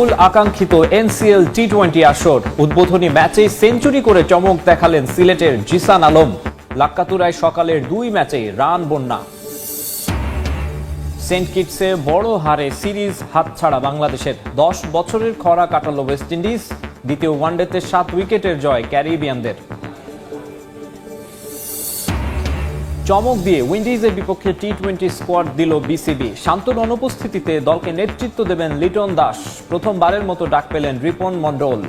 বহুল আকাঙ্ক্ষিত NCL T twenty আসর। উদ্বোধনী ম্যাচে সেঞ্চুরি করে চমক দেখালেন সিলেটের জিসান আলম। লাক্কাতুরায় সকালের দুই ম্যাচে রান, বন্যা। সেন্ট কিটসে বড় হারে সিরিজ হাতছাড়া বাংলাদেশের। দশ বছরের খরা কাটালো ওয়েস্ট ইন্ডিজ। দ্বিতীয় ওয়ানডেতে সাত উইকেটের জয় ক্যারিবিয়ানদের। চমক দিয়ে উইন্ডিজের বিপক্ষে টি টোয়েন্টি স্কোয়াড দিল বিসিবি। শান্তর অনুপস্থিতিতে দলকে নেতৃত্ব দেবেন লিটন দাস। প্রথমবারের মতো ডাক পেলেন রিপন মন্ডল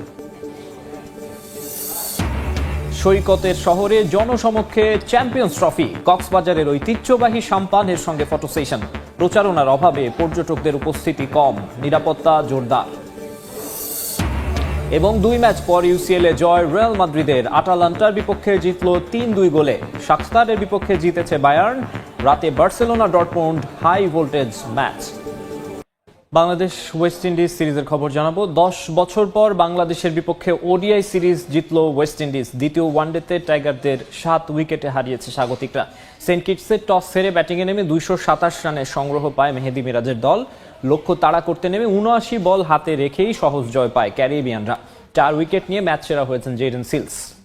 সৈকতের শহরে জনসমক্ষে চ্যাম্পিয়ন্স ট্রফি, কক্সবাজারের ঐতিহ্যবাহী সাম্পানের সঙ্গে ফটো সেশন। প্রচারণার অভাবে পর্যটকদের উপস্থিতি কম, নিরাপত্তা জোরদার। এবং দুই ম্যাচ পর ইউসিএল এ জয় রিয়াল মাদ্রিদের। আটালান্টার বিপক্ষে জিতল তিন দুই গোলে। শাখতারের বিপক্ষে জিতেছে বায়ার্ন। রাতে Barcelona Dortmund high voltage match. Bangladesh West Indies সিরিজের খবর জানাব। দশ বছর পর বাংলাদেশের বিপক্ষে ওডিআই সিরিজ জিতল ওয়েস্ট ইন্ডিজ। দ্বিতীয় ওয়ানডেতে টাইগারদের সাত উইকেটে হারিয়েছে স্বাগতিকরা। সেন্ট কিটসের টস সেরে ব্যাটিংয়ে নেমে দুইশো সাতাশ রানের সংগ্রহ পায় মেহেদি মিরাজের দল। লক্ষ্য তাড়া করতে নেমে উনআশি বল হাতে রেখেই সহজ জয় পায় ক্যারিবিয়ানরা। চার উইকেট নিয়ে ম্যাচ সেরা হয়েছেন জেডেন সিলস।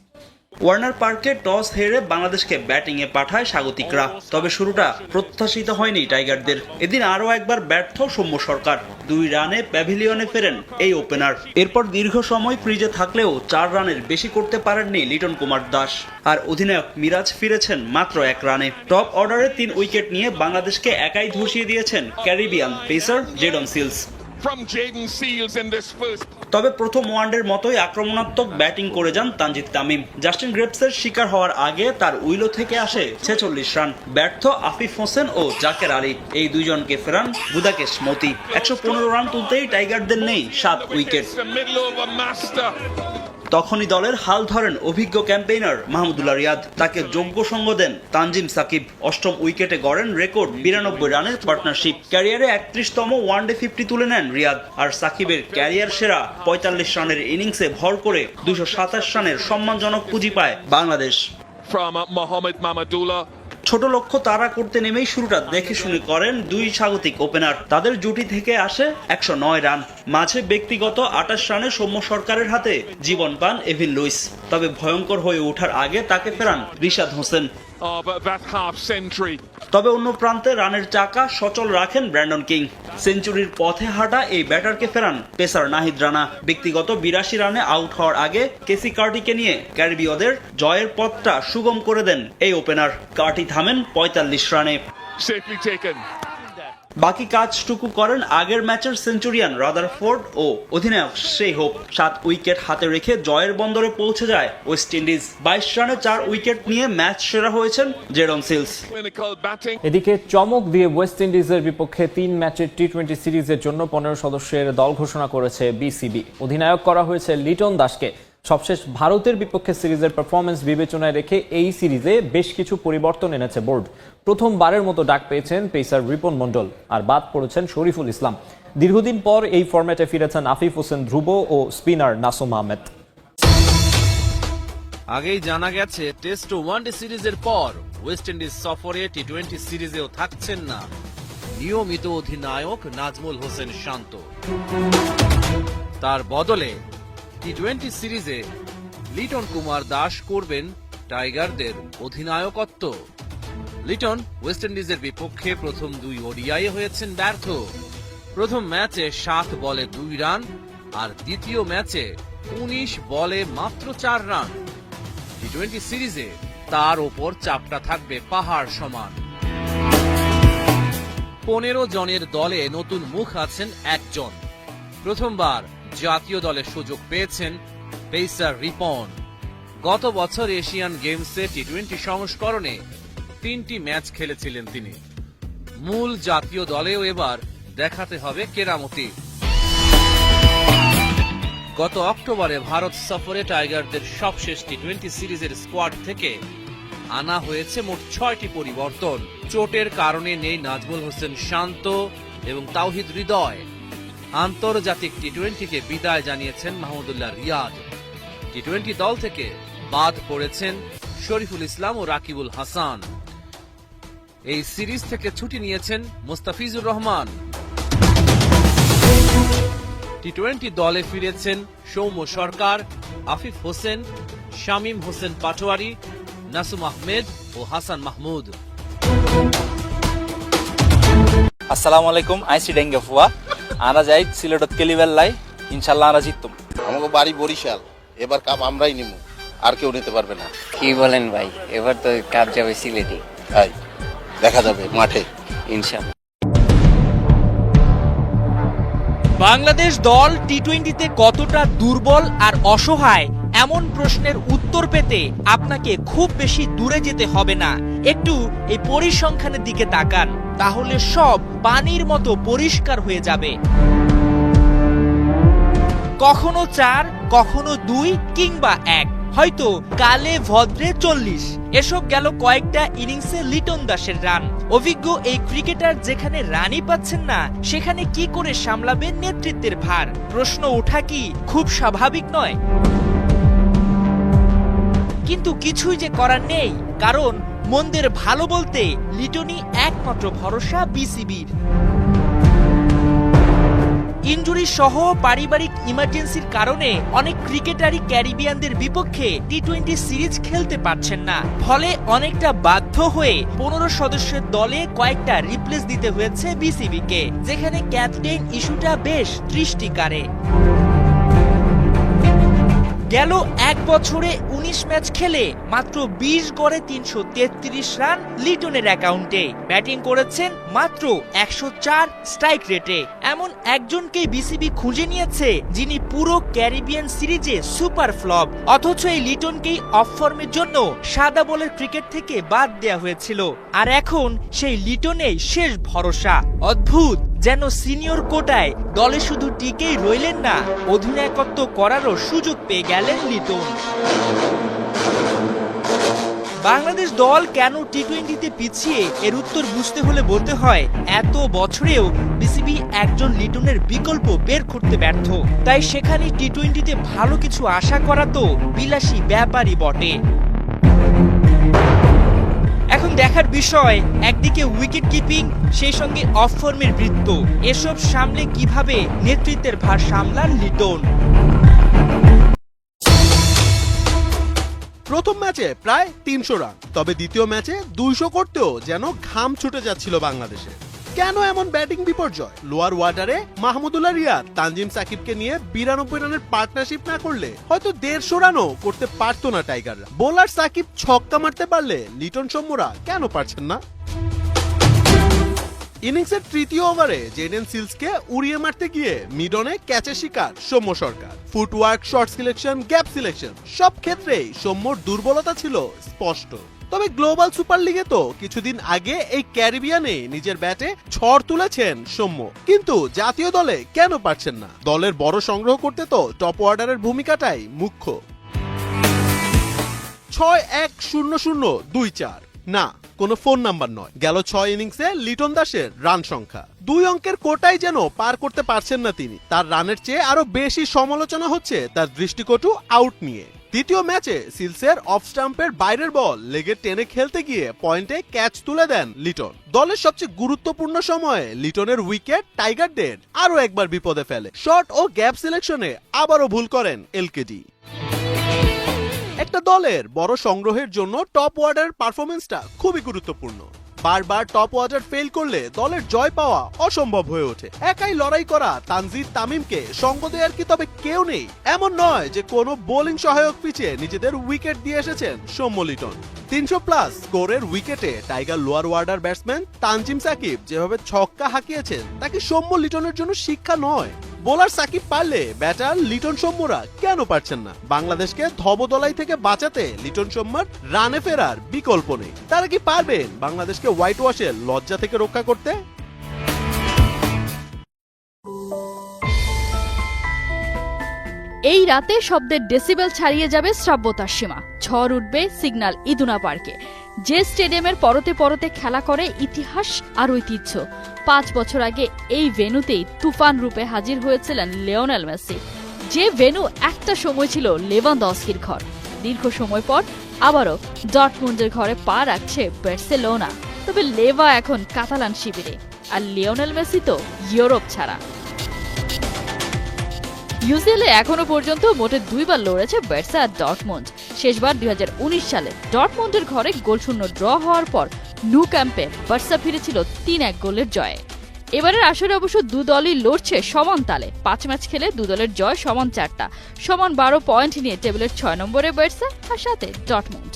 ওয়ার্নার পার্কে টস হেরে বাংলাদেশকে ব্যাটিংয়ে পাঠায় স্বাগতিকরা। তবে শুরুটা প্রত্যাশিত হয়নি টাইগারদের। এদিন আরও একবার ব্যর্থ সৌম্য সরকার। দুই রানে প্যাভিলিয়নে ফেরেন এই ওপেনার। এরপর দীর্ঘ সময় ফ্রিজে থাকলেও চার রানের বেশি করতে পারেননি লিটন কুমার দাস। আর অধিনায়ক মিরাজ ফিরেছেন মাত্র এক রানে। টপ অর্ডারে তিন উইকেট নিয়ে বাংলাদেশকে একাই ধসিয়ে দিয়েছেন ক্যারিবিয়ান পেসার জেডন সিলস। তবে প্রথম ওয়ানডের মতোই আক্রমণাত্মক ব্যাটিং করে যান তানজিদ তামিম। জাস্টিন গ্রেপসের শিকার হওয়ার আগে তার উইলো থেকে আসে ছেচল্লিশ রান। ব্যর্থ আফিফ হোসেন ও জাকের আলী। এই দুইজনকে ফেরান বুদাকেশ মতি। একশো পনেরো রান তুলতেই টাইগারদের নেই সাত উইকেট। তখনই দলের হাল ধরেন অভিজ্ঞ ক্যাম্পেইনার মাহমুদুল্লাহ রিয়াদ। তাকে যোগ্য সঙ্গ দেন তানজিম সাকিব। অষ্টম উইকেটে গড়েন রেকর্ড বিরানব্বই রানের পার্টনারশিপ। ক্যারিয়ারে একত্রিশতম ওয়ানডে ফিফটি তুলে নেন রিয়াদ। আর সাকিবের ক্যারিয়ার সেরা পঁয়তাল্লিশ রানের ইনিংসে ভর করে দুশো সাতাশ রানের সম্মানজনক পুঁজি পায় বাংলাদেশ. ছোট লক্ষ্য তারা করতে নেমেই শুরুটা দেখে শুনে করেন দুই স্বাগতিক ওপেনার। তাদের জুটি থেকে আসে একশো নয় রান। মাঝে ব্যক্তিগত আটাশ রানে সৌম্য সরকারের হাতে জীবন পান এভিন লুইস। তবে ভয়ঙ্কর হয়ে ওঠার আগে তাকে ফেরান রিশাদ হোসেন. তবে অন্য প্রান্তে রানের চাকা সচল রাখেন ব্র্যান্ডন কিং। সেঞ্চুরির পথে হাঁটা এই ব্যাটারকে ফেরান পেসার নাহিদ রানা। ব্যক্তিগত বিরাশি রানে আউট হওয়ার আগে কেসি কার্টিকে নিয়ে ক্যারিবীয়দের জয়ের পথটা সুগম করে দেন এই ওপেনার। কার্টি থামেন পঁয়তাল্লিশ রানে. বাকি কাজটুকু করেন আগের ম্যাচের সেঞ্চুরিয়ান রাদারফোর্ড ও অধিনায়ক সেই হোপ। সাত উইকেট হাতে রেখে জয়ের বন্দরে পৌঁছে যায় ওয়েস্ট ইন্ডিজ। বাইশ রানে চার উইকেট নিয়ে ম্যাচ সেরা হয়েছেন জেরন সিলস। এদিকে চমক দিয়ে ওয়েস্ট ইন্ডিজের বিপক্ষে তিন ম্যাচের টি টোয়েন্টি সিরিজের জন্য পনেরো সদস্যের দল ঘোষণা করেছে বিসিবি। অধিনায়ক করা হয়েছে লিটন দাসকে। সবশেষ ভারতের বিপক্ষে সিরিজের পারফরমেন্স বিবেচনায় রেখে এই সিরিজে বেশ কিছু পরিবর্তন এনেছে বোর্ড। প্রথমবারের মতো ডাক পেয়েছেন পেসার রিপন মণ্ডল, আর বাদ পড়েছেন শরীফুল ইসলাম। দীর্ঘদিন পর এই ফরম্যাটে ফিরেছেন আফিফ হোসেন ধ্রুব ও স্পিনার নাসুম আহমেদ। আগেই জানা গেছে টেস্ট ও ওয়ানডে সিরিজের পর ওয়েস্ট ইন্ডিজ সফরে টি টোয়েন্টি সিরিজেও থাকছেন না নিয়মিত অধিনায়ক নাজমুল হোসেন শান্ত। তার বদলে টি টোয়েন্টি সিরিজে লিটন কুমার দাস করবেন টাইগারদের অধিনায়কত্ব। লিটন ওয়েস্ট ইন্ডিজের বিপক্ষে প্রথম দুই ওডিআই হয়েছেন ব্যর্থ। প্রথম ম্যাচে সাত বলে দুই রান আর দ্বিতীয় ম্যাচে উনিশ বলে মাত্র চার রান। টি টোয়েন্টি সিরিজে তার ওপর চাপটা থাকবে পাহাড় সমান। পনেরো জনের দলে নতুন মুখ আছেন একজন। প্রথমবার জাতীয় দলের সুযোগ পেয়েছেন পেসার রিপন। গত বছর এশিয়ান গেমসে টি টোয়েন্টি সংস্করণে তিনটি ম্যাচ খেলেছিলেন তিনি। মূল জাতীয় দলেও এবার দেখাতে হবে কেরামতি। গত অক্টোবরে ভারত সফরে টাইগারদের সবশেষ টি টোয়েন্টি সিরিজের স্কোয়াড থেকে আনা হয়েছে মোট ছয়টি পরিবর্তন। চোটের কারণে নেই নাজমুল হোসেন শান্ত এবং তাওহিদ হৃদয়। আন্তর্জাতিক টি টোয়েন্টিকে বিদায় জানিয়েছেন মাহমুদুল্লাহ রিয়াদ। টি টোয়েন্টি দল থেকে বাদ পড়েছেন শরীফুল ইসলাম ও রাকিবুল হাসান। এই সিরিজ থেকে ছুটি নিয়েছেন মোস্তাফিজুর রহমান। টি টোয়েন্টি দলে ফিরেছেন সৌম্য সরকার, আফিফ হোসেন, শামীম হোসেন পাটোয়ারি, নাসুম আহমেদ ও হাসান মাহমুদ। আসসালামু আলাইকুম, আইসি ডেঙ্গে যায় যাই সিলেটত কেলিবেল্লাই ইনশাল্লাহ আনা জিততুম। আমাকে বাড়ি বরিশাল এবার কাপ আমরাই নিব আর কেউ নিতে পারবে না। কি বলেন ভাই এবার তো কাপ যাবে সিলেটে। ভাই দেখা যাবে মাঠে। ইনশাল্লাহ। বাংলাদেশ দল টি টোয়েন্টিতে কতটা দুর্বল আর অসহায় এমন প্রশ্নের উত্তর পেতে আপনাকে খুব বেশি দূরে যেতে হবে না। একটু এই পরিসংখ্যানের দিকে তাকান, তাহলে সব পানির মতো পরিষ্কার হয়ে যাবে। কখনো চার, কখনো দুই কিংবা এক, হয়তো কালে ভদ্রে চল্লিশ। এসব গেল কয়েকটা ইনিংসে লিটন দাসের রান। অভিজ্ঞ এই ক্রিকেটার যেখানে রানই পাচ্ছেন না, সেখানে কি করে সামলাবেন নেতৃত্বের ভার? প্রশ্ন ওঠা কি খুব স্বাভাবিক নয়? কিন্তু কিছুই যে করার নেই, কারণ মন্দের ভালো বলতে লিটনই একমাত্র ভরসা বিসিবির। ইনজুরি সহ পারিবারিক ইমার্জেন্সির কারণে অনেক ক্রিকেটারই ক্যারিবিয়ানদের বিপক্ষে টি টোয়েন্টি সিরিজ খেলতে পারছেন না। ফলে অনেকটা বাধ্য হয়ে পনেরো সদস্যের দলে কয়েকটা রিপ্লেস দিতে হয়েছে বিসিবিকে, যেখানে ক্যাপ্টেন ইস্যুটা বেশ দৃষ্টি কাড়ে। গেল এক বছরে ১৯ ম্যাচ খেলে মাত্র ২০ গড়ে তিনশো তেত্রিশ রান লিটনের অ্যাকাউন্টে। ব্যাটিং করেছেন মাত্র একশো চার স্ট্রাইক রেটে। এমন একজনকেই বিসিবি খুঁজে নিয়েছে যিনি পুরো ক্যারিবিয়ান সিরিজে সুপার ফ্লপ। অথচ এই লিটনকেই অফ ফর্মের জন্য সাদা বলের ক্রিকেট থেকে বাদ দেয়া হয়েছিল। আর এখন সেই লিটনেই শেষ ভরসা। অদ্ভুত! যেন সিনিয়র কোটায় দলে শুধু টিকেই রইলেন না, অধিনায়কত্ব করারও সুযোগ পেয়ে গেলেন লিটন। বাংলাদেশ দল কেন টি টোয়েন্টিতে পিছিয়ে? এর উত্তর বুঝতে হলে বলতে হয়, এত বছরেও বিসিবি একজন লিটনের বিকল্প বের করতে ব্যর্থ। তাই সেখানে টি টোয়েন্টিতে ভালো কিছু আশা করা তো বিলাসী ব্যাপারই বটে। দেখার বিষয়, একদিকে উইকেট কিপিং সেই সঙ্গে অফ ফর্মের বৃত্ত। এসব সামলে কীভাবে নেতৃত্বের ভার সামলান লিটন? প্রথম ম্যাচে প্রায় তিনশো রান, তবে দ্বিতীয় ম্যাচে দুইশো করতেও যেন ঘাম ছুটে যাচ্ছিল বাংলাদেশে কেন এমন ব্যাটিং বিপর্যয়? লোয়ার ওয়াটারে মাহমুদুল্লাহ রিয়াদ, তানজিম সাকিবকে নিয়ে বিরানব্বই রানের পার্টনারশিপ না করলে হয়তো দেড়শো রানও করতে পারতো না টাইগাররা। বোলার সাকিব ছক্কা মারতে পারলে লিটন সৌম্যরা কেন পারছেন না? ইনিংসের তৃতীয় ওভারে জেডেন সিলসকে উড়িয়ে মারতে গিয়ে মিডনে ক্যাচের শিকার Soumya Sarkar. Footwork shot selection, gap selection, সব ক্ষেত্রেই সৌম্যর দুর্বলতা ছিল স্পষ্ট। তবে গ্লোবাল সুপার লিগে তো কিছুদিন আগে এই ক্যারিবিয়ানে নিজের ব্যাটে ঝড় তুলেছেন সৌম্য। কিন্তু জাতীয় দলে কেন পারছেন না? দলের বড় সংগ্রহ করতে তো টপ অর্ডারের ভূমিকাটাই মুখ্য। ছয় এক শূন্য শূন্য দুই চার। না কোনো ফোন নাম্বার নয়। গেল ছয় ইনিংসে লিটন দাসের রান সংখ্যা। দুই অঙ্কের কোটাই যেন পার করতে পারছেন না তিনি। তার রানের চেয়ে আরও বেশি সমালোচনা হচ্ছে তার দৃষ্টিকটু আউট নিয়ে। দ্বিতীয় ম্যাচে সিলসের অফ স্টাম্পের বাইরের বল লেগে টেনে খেলতে গিয়ে পয়েন্টে ক্যাচ তুলে দেন লিটন। দলের সবচেয়ে গুরুত্বপূর্ণ সময়ে লিটনের উইকেট টাইগারদের আরও একবার বিপদে ফেলে। শর্ট ও গ্যাপ সিলেকশনে আবারও ভুল করেন এলকেডি। দলের বড় সংগ্রহের জন্য টপ ওয়ার্ডার পারফরমেন্সটা খুবই গুরুত্বপূর্ণ। বারবার টপ ওয়ার্ডার ফেল করলে দলের জয় পাওয়া অসম্ভব হয়ে ওঠে। একাই লড়াই করা তানজিদ তামিমকে সঙ্গ দেওয়ার কি তবে কেউ নেই। এমন নয় যে কোনো বোলিং সহায়ক পিছে নিজেদের উইকেট দিয়ে এসেছেন সৌম্য লিটন। তিনশো প্লাস স্কোরের উইকেটে tiger lower order batsman Tanzim Sakib যেভাবে ছক্কা হাঁকিয়েছেন, তা কি সৌম্য লিটনের জন্য শিক্ষা নয়? বোলার সাকিব পারলে ব্যাটার লিটন সৌম্যরা কেন পারছেন না? বাংলাদেশকে ধবদলাই থেকে বাঁচাতে লিটন সৌম্যর রানে ফেরার বিকল্প নেই। তারা কি পারবেন বাংলাদেশকে হোয়াইট ওয়াশের লজ্জা থেকে রক্ষা করতে? এই রাতে শব্দের ডেসিবেল ছাড়িয়ে যাবে শ্রাব্যতার সীমা। ঝড় উঠবে সিগন্যাল ইদুনা পার্কে। যে স্টেডিয়ামের পরতে পরতে খেলা করে ইতিহাস আর ঐতিহ্য। পাঁচ বছর আগে এই ভেনুতেই তুফান রূপে হাজির হয়েছিলেন লিওনেল মেসি। যে ভেনু একটা সময় ছিল লেভান দস্কির ঘর, দীর্ঘ সময় পর আবারও ডটমুন্ডের ঘরে পা রাখছে বার্সেলোনা। তবে লেভা এখন কাতালান শিবিরে, আর লিওনেল মেসি তো ইউরোপ ছাড়া। ইউসিএলে এখনও পর্যন্ত মোটে দুইবার লড়েছে বেরসা আর ডটমন্ড শেষবার দুই হাজার উনিশ সালে ডটমন্ডের ঘরে গোলশূন্য ড্র হওয়ার পর নু ক্যাম্পে বার্সা ফিরেছিল তিন এক গোলের জয়ে। এবারের আসরে অবশ্য দু দলই লড়ছে সমান তালে। পাঁচ ম্যাচ খেলে দু দলের জয় সমান চারটা। সমান বারো পয়েন্ট নিয়ে টেবিলের ছয় নম্বরে বেরসা আর সাথে ডটমন্ড।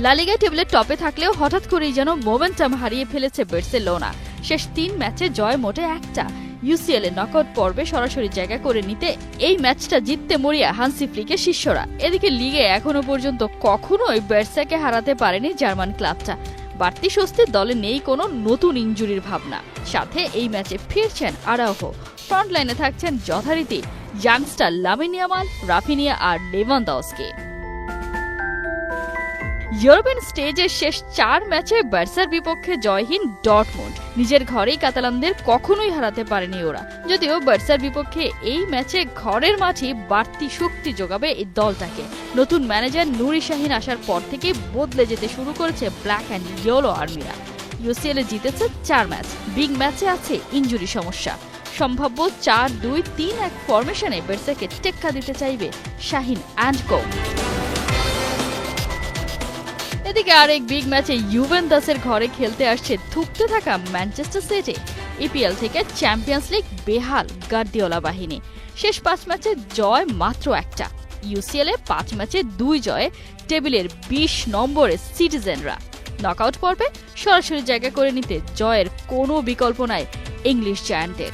লালিগা টেবিলের টপে থাকলেও হঠাৎ করেই যেন মোমেন্টাম হারিয়ে ফেলেছে বার্সেলোনা। শেষ তিন ম্যাচে জয় মোটে একটা। ইউসিএল এ নকআউট পর্বে সরাসরি জায়গা করে নিতে এই ম্যাচটা জিততে মরিয়া হানসি ফ্লিকের শিষ্যরা। এদিকে লিগে এখনও পর্যন্ত কখনোই বেরসাকে হারাতে পারেনি জার্মান ক্লাবটা। বাড়তি স্বস্তি দলে নেই কোনো নতুন ইঞ্জুরির ভাবনা। সাথে এই ম্যাচে ফিরছেন আরাওহো ফ্রন্ট লাইনে থাকছেন যথারীতি। ইয়াংস্টার লামিনিয়ামাল রাফিনিয়া আর লেভানদাউসকে ইউরোপিয়ান স্টেজের শেষ চার ম্যাচে বার্সার বিপক্ষে জয়হীন ডটমুন্ড নিজের ঘরেই কাতালানদের কখনোই হারাতে পারেনি ওরা। যদিও বার্সার বিপক্ষে এই ম্যাচে ঘরের মাঠে বাড়তি শক্তি যোগাবে এই দলটাকে। নতুন ম্যানেজার নুরি শাহিন আসার পর থেকে বদলে যেতে শুরু করেছে ব্ল্যাক অ্যান্ড ইয়েলো আর্মিরা। ইউসিএল এ জিতেছে চার ম্যাচ। বিগ ম্যাচে আছে ইঞ্জুরি সমস্যা। সম্ভাব্য চার দুই তিন এক ফরমেশনে বেরসাকে টেক্কা দিতে চাইবে শাহিন অ্যান্ড কো। এদিকে আরেক বিগ ম্যাচে ইউভেন্টাসের ঘরে খেলতে আসছে থুকতে থাকা ম্যানচেস্টার সিটি ইপিএল থেকে চ্যাম্পিয়ন্স লিগ বেহাল গার্দিওলা বাহিনী। শেষ পাঁচ ম্যাচে জয় মাত্র একটা। ইউসিএল এ পাঁচ ম্যাচে দুই জয়ে টেবিলের বিশ নম্বরে সিটিজেনরা নকআউট পর্বে সরাসরি জায়গা করে নিতে জয়ের কোনো বিকল্প নাই ইংলিশ জায়ান্টের